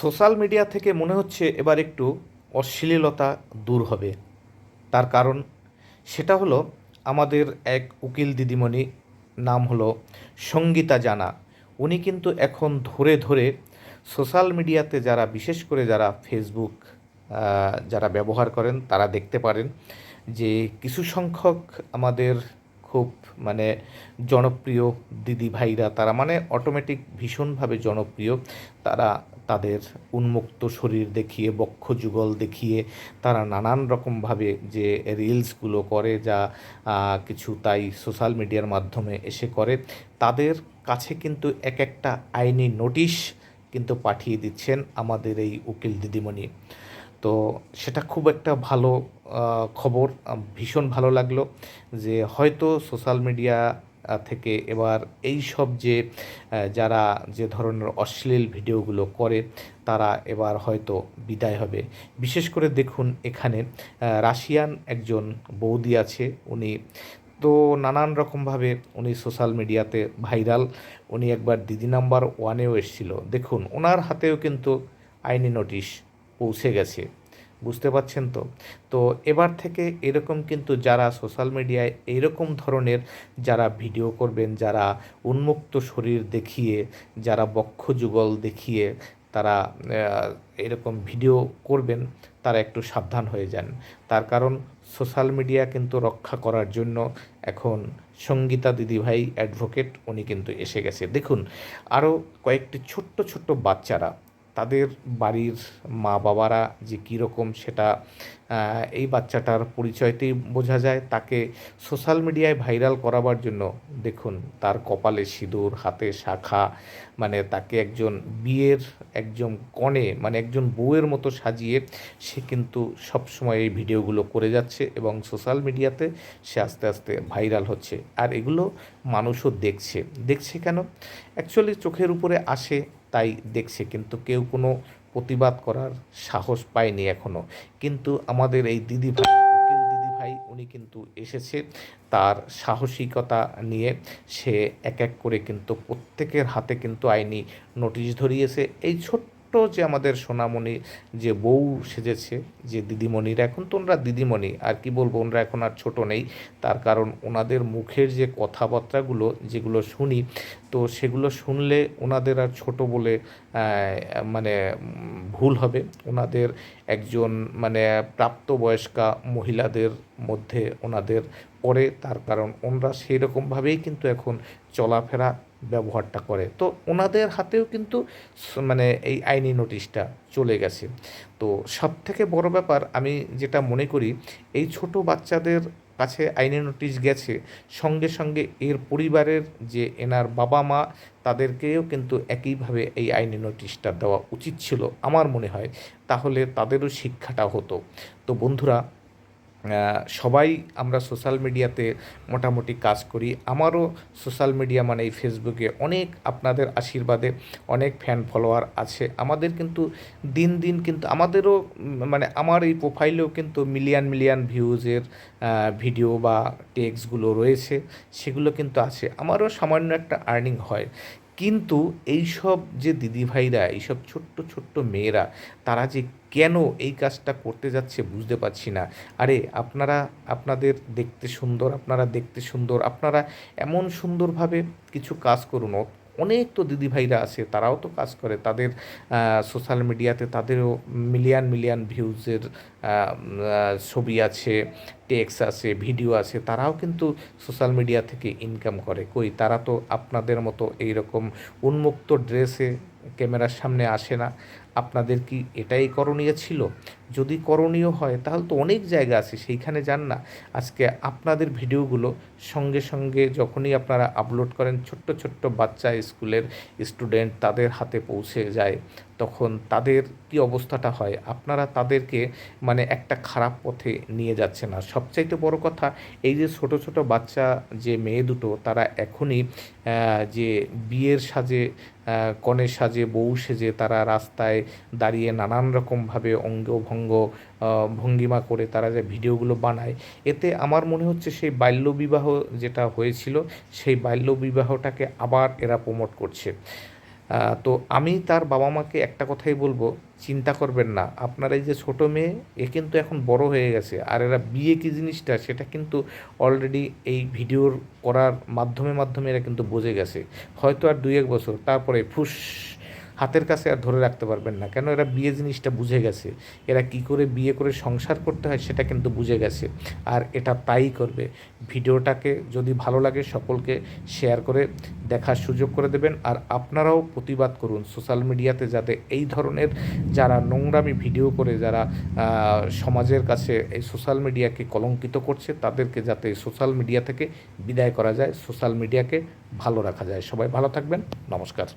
Social media থেকে মনে হচ্ছে এবার একটু অশ্লীলতা দূর হবে। তার কারণ সেটা হলো আমাদের এক উকিল দিদিমণি, নাম হলো সঙ্গীতা জানা। উনি কিন্তু এখন ধরে ধরে সোশ্যাল মিডিয়াতে যারা, বিশেষ করে যারা ফেসবুক যারা ব্যবহার করেন, তারা দেখতে পারেন যে কিছু সংখ্যক আমাদের খুব মানে জনপ্রিয় দিদি ভাইরা তারা মানে অটোমেটিক ভীষণভাবে জনপ্রিয়। তারা তাদের উন্মুক্ত শরীর দেখিয়ে, বক্ষ যুগল দেখিয়ে তারা নানান রকমভাবে যে রিলসগুলো করে যা কিছু তাই সোশ্যাল মিডিয়ার মাধ্যমে এসে করে, তাদের কাছে কিন্তু এক একটা আইনি নোটিশ কিন্তু পাঠিয়ে দিচ্ছেন আমাদের এই উকিল দিদিমণি। তো সেটা খুব একটা ভালো খবর ভীষণ ভালো লাগল যে হয়তো সোশ্যাল মিডিয়া থেকে এবার এই সব যে যারা যে ধরনের অশ্লীল ভিডিওগুলো করে তারা এবার হয়তো বিদায় হবে। বিশেষ করে দেখুন এখানে রাশিয়ান একজন বৌদি আছে, উনি তো নানান রকমভাবে উনি সোশ্যাল মিডিয়াতে ভাইরাল। উনি একবার দিদি নাম্বার ওয়ানেও এসেছিল। দেখুন, ওনার হাতেও কিন্তু আইনি নোটিশ পৌঁছে গেছে। বুঝতে পারছেন তো? তো এবার থেকে এরকম কিন্তু যারা সোশ্যাল মিডিয়ায় এইরকম ধরনের যারা ভিডিও করবেন, যারা উন্মুক্ত শরীর দেখিয়ে, যারা বক্ষ যুগল দেখিয়ে তারা এরকম ভিডিও করবেন, তারা একটু সাবধান হয়ে যান। তার কারণ সোশ্যাল মিডিয়া কিন্তু রক্ষা করার জন্য এখন সঙ্গীতা দিদিভাই অ্যাডভোকেট উনি কিন্তু এসে গেছে। দেখুন, আরও কয়েকটি ছোট্ট ছোট্ট বাচ্চারা তাদের বাড়ির মা বাবারা যে কীরকম সেটা এই বাচ্চাটার পরিচয়তেই বোঝা যায়। তাকে সোশ্যাল মিডিয়ায় ভাইরাল করাবার জন্য দেখুন, তার কপালে সিঁদুর, হাতে শাখা মানে তাকে একজন বিয়ের একজন কনে মানে একজন বউয়ের মতো সাজিয়ে সে কিন্তু সবসময় এই ভিডিওগুলো করে যাচ্ছে এবং সোশ্যাল মিডিয়াতে সে আস্তে আস্তে ভাইরাল হচ্ছে। আর এগুলো মানুষও দেখছে। দেখছে কেন? অ্যাকচুয়ালি চোখের উপরে আসে তাই দেখছে, কিন্তু কেউ কোনো প্রতিবাদ করার সাহস পায়নি এখনও কিন্তু আমাদের এই দিদি ভাই, উকিল দিদি ভাই, উনি কিন্তু এসেছে। তার সাহসিকতা নিয়ে সে এক এক করে কিন্তু প্রত্যেকের হাতে কিন্তু আইনি নোটিশ ধরিয়েছে। এই ছোট্ট যে আমাদের সোনামণি যে বউ সেজেছে, যে দিদিমণির, এখন তো ওনারা দিদিমণি, আর কি বলব, ওনারা এখন আর ছোট নেই। তার কারণ ওনাদের মুখের যে কথাবার্তাগুলো যেগুলো শুনি, তো সেগুলো শুনলে ওনাদের আর ছোট বলে মানে ভুল হবে। ওনাদের একজন মানে প্রাপ্তবয়স্কা মহিলাদের মধ্যে ওনাদের পড়ে, তার কারণ ওনারা সেই রকমভাবেই কিন্তু এখন চলাফেরা ব্যবহারটা করে। তো ওনাদের হাতেও কিন্তু মানে এই আইনি নোটিশটা চলে গেছে। তো সব থেকে বড় ব্যাপার আমি যেটা মনে করি, এই ছোট বাচ্চাদের কাছে আইনি নোটিশ গেছে, সঙ্গে সঙ্গে এর পরিবারের যে এনার বাবা মা, তাদেরকেও কিন্তু একইভাবে এই আইনি নোটিশটা দেওয়া উচিত ছিল, আমার মনে হয়। তাহলে তাদেরও শিক্ষাটা হতো। তো বন্ধুরা সবাই আমরা সোশ্যাল মিডিয়াতে মোটামুটি কাজ করি। আমারও সোশ্যাল মিডিয়া মানে এই ফেসবুকে অনেক আপনাদের আশীর্বাদে অনেক ফ্যান ফলোয়ার আছে। আমাদের কিন্তু দিন দিন কিন্তু আমাদেরও মানে আমার এই প্রোফাইলেও কিন্তু মিলিয়ন মিলিয়ন ভিউজের ভিডিও বা টেক্সটগুলো রয়েছে, সেগুলো কিন্তু আছে। আমারও সামান্য একটা আর্নিং হয়। কিন্তু এইসব যে দিদিভাইরা, এইসব ছোট্ট ছোট্ট মেয়েরা, তারা যে কেন এই কাজটা করতে যাচ্ছে বুঝতে পারছি না। আরে, আপনারা, আপনাদের দেখতে সুন্দর, আপনারা দেখতে সুন্দর, আপনারা এমন সুন্দরভাবে কিছু কাজ করুন। অনেক তো দিদিভাইরা আছে, তারাও তো কাজ করে। তাদের সোশ্যাল মিডিয়াতে তাদেরও মিলিয়ন মিলিয়ন ভিউজের ছবি আছে টেক্স আছে ভিডিও আছে। তারাও কিন্তু সোশ্যাল মিডিয়া থেকে ইনকাম করে। কই, তারা তো আপনাদের মতো এইরকম উন্মুক্ত ড্রেসে ক্যামেরার সামনে আসে না। আপনাদের কি এটাই করণীয় ছিল? যদি করণীয় হয়, তাহলে তো অনেক জায়গা আছে, সেইখানে যান না। আজকে আপনাদের ভিডিওগুলো সঙ্গে সঙ্গে যখনই আপনারা আপলোড করেন, ছোট্ট ছোট্ট বাচ্চা স্কুলের স্টুডেন্ট তাদের হাতে পৌঁছে যায়, তখন তাদের কি অবস্থাটা হয়? আপনারা তাদেরকে মানে একটা খারাপ পথে নিয়ে যাচ্ছে না সবচাইতে বড় কথা, এই যে ছোট ছোট বাচ্চা, যে মেয়ে দুটো, তারা এখনই যে বিয়ের সাজে কনের সাজে, বউ সেজে, তারা রাস্তায় দাঁড়িয়ে নানান রকমভাবে অঙ্গভঙ্গ আহ, ভঙ্গিমা করে তারা যে ভিডিওগুলো বানায় এতে আমার মনে হচ্ছে সেই বাল্যবিবাহ যেটা হয়েছিল সেই বাল্যবিবাহটাকে আবার এরা প্রমোট করছে। তো আমি তার বাবা মাকে একটা কথাই বলব চিন্তা করবেন না। আপনার এই যে ছোটো মেয়ে এ কিন্তু এখন বড় হয়ে গেছে। আর এরা বিয়ে কী জিনিসটা সেটা কিন্তু অলরেডি এই ভিডিওর করার মাধ্যমে মাধ্যমে এরা কিন্তু বুঝে গেছে। হয়তো আর দুই এক বছর তারপরে ফুস হাতের কাছে আর ধরে রাখতে পারবেন না। কেন? এরা বিয়ে জিনিসটা বুঝে গেছে। এরা কি করে বিয়ে করে সংসার করতে হয় সেটা কিন্তু বুঝে গেছে। আর এটা তাই করবে। ভিডিওটাকে যদি ভালো লাগে সকলকে শেয়ার করে দেখার সুযোগ করে দেবেন। আর আপনারাও প্রতিবাদ করুন সোশ্যাল মিডিয়াতে যাতে এই ধরনের যারা নোংরামি ভিডিও করে, যারা সমাজের কাছে এই সোশ্যাল মিডিয়াকে কলঙ্কিত করছে, তাদেরকে যাতে সোশ্যাল মিডিয়া থেকে বিদায় করা যায়, সোশ্যাল মিডিয়াকে ভালো রাখা যায়। সবাই ভালো থাকবেন। নমস্কার।